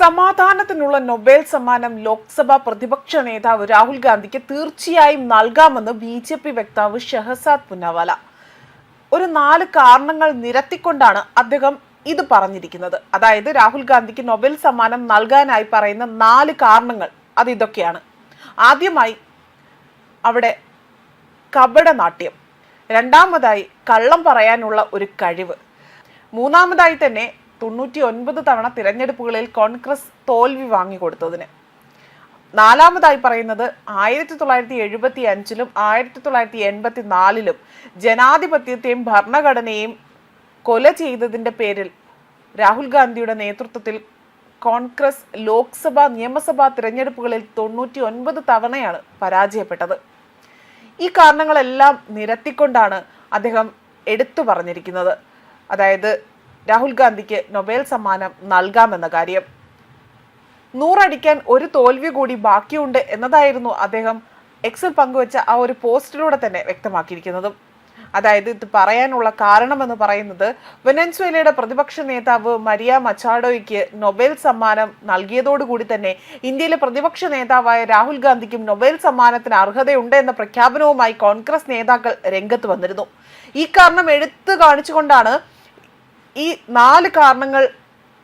സമാധാനത്തിനുള്ള Nobel സമ്മാനം ലോക്സഭാ പ്രതിപക്ഷ നേതാവ് രാഹുൽ ഗാന്ധിക്ക് തീർച്ചയായും നൽകാമെന്ന് ബി ജെ പി വക്താവ് ഷെഹസാദ് പുന്നവാല. ഒരു നാല് കാരണങ്ങൾ നിരത്തിക്കൊണ്ടാണ് അദ്ദേഹം ഇത് പറഞ്ഞിരിക്കുന്നത്. അതായത് രാഹുൽ ഗാന്ധിക്ക് നൊബേൽ സമ്മാനം നൽകാനായി പറയുന്ന നാല് കാരണങ്ങൾ. അത് ഇതൊക്കെയാണ്. ആദ്യമായി അവിടെ കപടനാട്യം രണ്ടാമതായി കള്ളം പറയാനുള്ള ഒരു കഴിവ്. മൂന്നാമതായി തന്നെ തൊണ്ണൂറ്റി ഒൻപത് തവണ തിരഞ്ഞെടുപ്പുകളിൽ കോൺഗ്രസ് തോൽവി വാങ്ങിക്കൊടുത്തതിന്. നാലാമതായി പറയുന്നത് ആയിരത്തി തൊള്ളായിരത്തി എഴുപത്തി അഞ്ചിലും ആയിരത്തി തൊള്ളായിരത്തി എൺപത്തി നാലിലും ജനാധിപത്യത്തെയും ഭരണഘടനയെയും കൊല ചെയ്തതിന്റെ പേരിൽ രാഹുൽ ഗാന്ധിയുടെ നേതൃത്വത്തിൽ കോൺഗ്രസ് ലോക്സഭാ നിയമസഭാ തിരഞ്ഞെടുപ്പുകളിൽ തൊണ്ണൂറ്റി ഒൻപത് തവണയാണ് പരാജയപ്പെട്ടത്. ഈ കാരണങ്ങളെല്ലാം നിരത്തിക്കൊണ്ടാണ് അദ്ദേഹം എടുത്തു പറഞ്ഞിരിക്കുന്നത്. അതായത് രാഹുൽ ഗാന്ധിക്ക് നൊബേൽ സമ്മാനം നൽകാമെന്ന കാര്യം. നൂറടിക്കാൻ ഒരു തോൽവി കൂടി ബാക്കിയുണ്ട് എന്നതായിരുന്നു അദ്ദേഹം എക്സിൽ പങ്കുവച്ച ആ ഒരു പോസ്റ്റിലൂടെ തന്നെ വ്യക്തമാക്കിയിരിക്കുന്നതും. അതായത് ഇത് പറയാനുള്ള കാരണമെന്ന് പറയുന്നത് വെനൻസ്വേലയുടെ പ്രതിപക്ഷ നേതാവ് മരിയ മച്ചാഡോയ്ക്ക് നൊബേൽ സമ്മാനം നൽകിയതോടുകൂടി തന്നെ ഇന്ത്യയിലെ പ്രതിപക്ഷ നേതാവായ രാഹുൽ ഗാന്ധിക്കും നൊബേൽ സമ്മാനത്തിന് അർഹതയുണ്ട് എന്ന പ്രഖ്യാപനവുമായി കോൺഗ്രസ് നേതാക്കൾ രംഗത്ത് വന്നിരുന്നു. ഈ കാരണം എടുത്തു കാണിച്ചുകൊണ്ടാണ് ഈ നാല് കാരണങ്ങൾ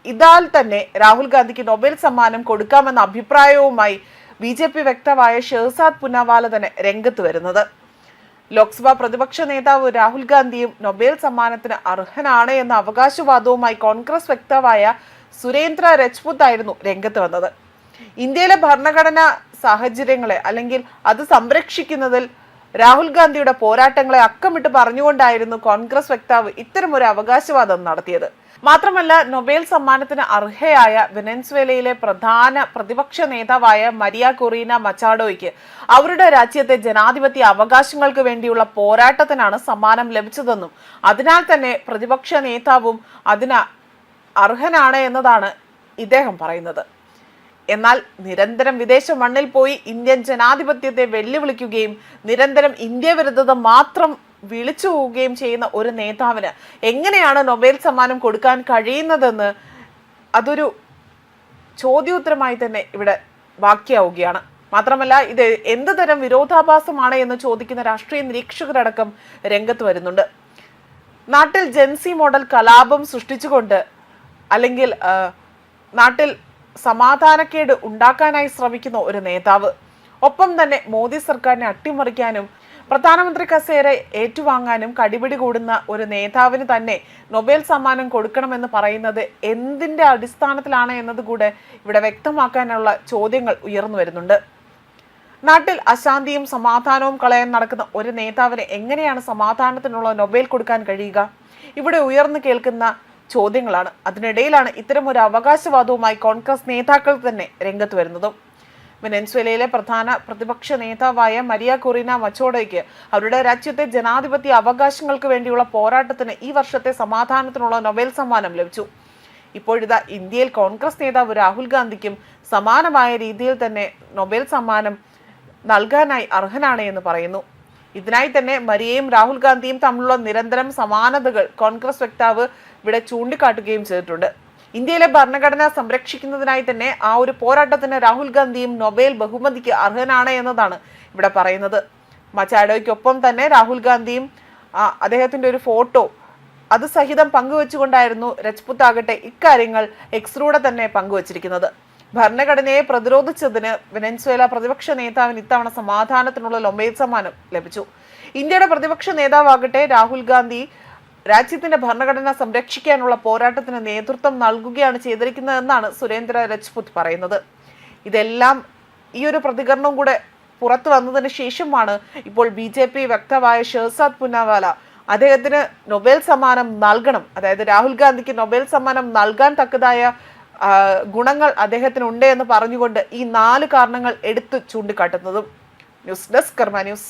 ഇതാൽ തന്നെ രാഹുൽ ഗാന്ധിക്ക് നൊബേൽ സമ്മാനം കൊടുക്കാമെന്ന അഭിപ്രായവുമായി ബി ജെ പി വ്യക്തമായ ഷെഹസാദ് പുനാവാല തന്നെ രംഗത്ത് വരുന്നത്. ലോക്സഭാ പ്രതിപക്ഷ നേതാവ് രാഹുൽ ഗാന്ധിയും നൊബേൽ സമ്മാനത്തിന് അർഹനാണ് എന്ന അവകാശവാദവുമായി കോൺഗ്രസ് വ്യക്തമായ സുരേന്ദ്ര രജ്പുത് ആയിരുന്നു രംഗത്ത് വന്നത്. ഇന്ത്യയിലെ ഭരണഘടനാ സാഹചര്യങ്ങളെ അല്ലെങ്കിൽ അത് സംരക്ഷിക്കുന്നതിൽ രാഹുൽ ഗാന്ധിയുടെ പോരാട്ടങ്ങളെ അക്കമിട്ട് പറഞ്ഞുകൊണ്ടായിരുന്നു കോൺഗ്രസ് വക്താവ് ഇത്തരമൊരു അവകാശവാദം നടത്തിയത്. മാത്രമല്ല നൊബേൽ സമ്മാനത്തിന് അർഹയായ വെനൻസ്വേലയിലെ പ്രധാന പ്രതിപക്ഷ നേതാവായ മരിയ കൊറീന മച്ചാഡോയ്ക്ക് അവരുടെ രാജ്യത്തെ ജനാധിപത്യ അവകാശങ്ങൾക്ക് വേണ്ടിയുള്ള പോരാട്ടത്തിനാണ് സമ്മാനം ലഭിച്ചതെന്നും അതിനാൽ തന്നെ പ്രതിപക്ഷ നേതാവും അതിന് അർഹനാണ് എന്നതാണ് ഇദ്ദേഹം പറയുന്നത്. എന്നാൽ നിരന്തരം വിദേശ മണ്ണിൽ പോയി ഇന്ത്യൻ ജനാധിപത്യത്തെ വെല്ലുവിളിക്കുകയും നിരന്തരം ഇന്ത്യ വിരുദ്ധത മാത്രം വിളിച്ചു പോവുകയും ചെയ്യുന്ന ഒരു നേതാവിന് എങ്ങനെയാണ് നൊബേൽ സമ്മാനം കൊടുക്കാൻ കഴിയുന്നതെന്ന് അതൊരു ചോദ്യോത്തരമായി തന്നെ ഇവിടെ ബാക്കിയാവുകയാണ് മാത്രമല്ല ഇത് എന്ത് തരം വിരോധാഭാസമാണ് എന്ന് ചോദിക്കുന്ന രാഷ്ട്രീയ നിരീക്ഷകരടക്കം രംഗത്ത് വരുന്നുണ്ട്. നാട്ടിൽ ജെൻസി മോഡൽ കലാപം സൃഷ്ടിച്ചുകൊണ്ട് അല്ലെങ്കിൽ നാട്ടിൽ സമാധാനക്കേട് ഉണ്ടാക്കാനായി ശ്രമിക്കുന്ന ഒരു നേതാവ്. ഒപ്പം തന്നെ മോദി സർക്കാരിനെ അട്ടിമറിക്കാനും പ്രധാനമന്ത്രി കസേര ഏറ്റുവാങ്ങാനും കടിപിടി കൂടുന്ന ഒരു നേതാവിന് തന്നെ നൊബേൽ സമ്മാനം കൊടുക്കണമെന്ന് പറയുന്നത് എന്തിന്റെ അടിസ്ഥാനത്തിലാണ് എന്നത് കൂടെ ഇവിടെ വ്യക്തമാക്കാനുള്ള ചോദ്യങ്ങൾ ഉയർന്നു വരുന്നുണ്ട്. നാട്ടിൽ അശാന്തിയും സമാധാനവും കളയാൻ നടക്കുന്ന ഒരു നേതാവിന് എങ്ങനെയാണ് സമാധാനത്തിനുള്ള നൊബേൽ കൊടുക്കാൻ കഴിയുക? ഇവിടെ ഉയർന്നു കേൾക്കുന്ന ചോദ്യങ്ങളാണ്. അതിനിടയിലാണ് ഇത്തരം ഒരു അവകാശവാദവുമായി കോൺഗ്രസ് നേതാക്കൾ തന്നെ രംഗത്ത് വരുന്നതും. വെനൻസ്വേലയിലെ പ്രധാന പ്രതിപക്ഷ നേതാവായ മരിയ കൊറീന മച്ചോഡയ്ക്ക് അവരുടെ രാജ്യത്തെ ജനാധിപത്യ അവകാശങ്ങൾക്ക് വേണ്ടിയുള്ള പോരാട്ടത്തിന് ഈ വർഷത്തെ സമാധാനത്തിനുള്ള നൊബേൽ സമ്മാനം ലഭിച്ചു. ഇപ്പോഴിതാ ഇന്ത്യയിൽ കോൺഗ്രസ് നേതാവ് രാഹുൽ ഗാന്ധിക്കും സമാനമായ രീതിയിൽ തന്നെ നൊബേൽ സമ്മാനം നൽകാനായി അർഹനാണ് എന്ന് പറയുന്നു. ഇതിനായി തന്നെ മരിയയും രാഹുൽ ഗാന്ധിയും തമ്മിലുള്ള നിരന്തരം സമാനതകൾ കോൺഗ്രസ് വക്താവ് ഇവിടെ ചൂണ്ടിക്കാട്ടുകയും ചെയ്തിട്ടുണ്ട്. ഇന്ത്യയിലെ ഭരണഘടന സംരക്ഷിക്കുന്നതിനായി തന്നെ ആ ഒരു പോരാട്ടത്തിന് രാഹുൽ ഗാന്ധിയും നൊബേൽ ബഹുമതിക്ക് അർഹനാണ് എന്നതാണ് ഇവിടെ പറയുന്നത്. മച്ചാഡോയ്ക്കൊപ്പം തന്നെ രാഹുൽ ഗാന്ധിയും അദ്ദേഹത്തിന്റെ ഒരു ഫോട്ടോ അത് സഹിതം പങ്കുവെച്ചുകൊണ്ടായിരുന്നു രജ്പുത്ത് ആകട്ടെ ഇക്കാര്യങ്ങൾ എക്സിലൂടെ തന്നെ പങ്കുവച്ചിരിക്കുന്നത്. ഭരണഘടനയെ പ്രതിരോധിച്ചതിന് വെനൻസുവേല പ്രതിപക്ഷ നേതാവിന് ഇത്തവണ സമാധാനത്തിനുള്ള ലൊമ്പേൽ സമ്മാനം ലഭിച്ചു. ഇന്ത്യയുടെ പ്രതിപക്ഷ നേതാവാകട്ടെ രാഹുൽ ഗാന്ധി രാജ്യത്തിന്റെ ഭരണഘടന സംരക്ഷിക്കാനുള്ള പോരാട്ടത്തിന് നേതൃത്വം നൽകുകയാണ് ചെയ്തിരിക്കുന്നതെന്നാണ് സുരേന്ദ്ര രജ്പുത് പറയുന്നത്. ഇതെല്ലാം ഈ ഒരു പ്രതികരണം കൂടെ പുറത്തു വന്നതിന് ശേഷമാണ് ഇപ്പോൾ ബി ജെ പി വക്താവായ ഷേർസാദ് പുന്നവാല അദ്ദേഹത്തിന് നൊബേൽ സമ്മാനം നൽകണം. അതായത് രാഹുൽ ഗാന്ധിക്ക് നൊബേൽ സമ്മാനം നൽകാൻ തക്കതായ ഗുണങ്ങൾ അദ്ദേഹത്തിനുണ്ട് എന്ന് പറഞ്ഞുകൊണ്ട് ഈ നാല് കാരണങ്ങൾ എടുത്തു ചൂണ്ടിക്കാട്ടുന്നതും ന്യൂസ് ഡെസ്ക് കർമ്മ ന്യൂസ്.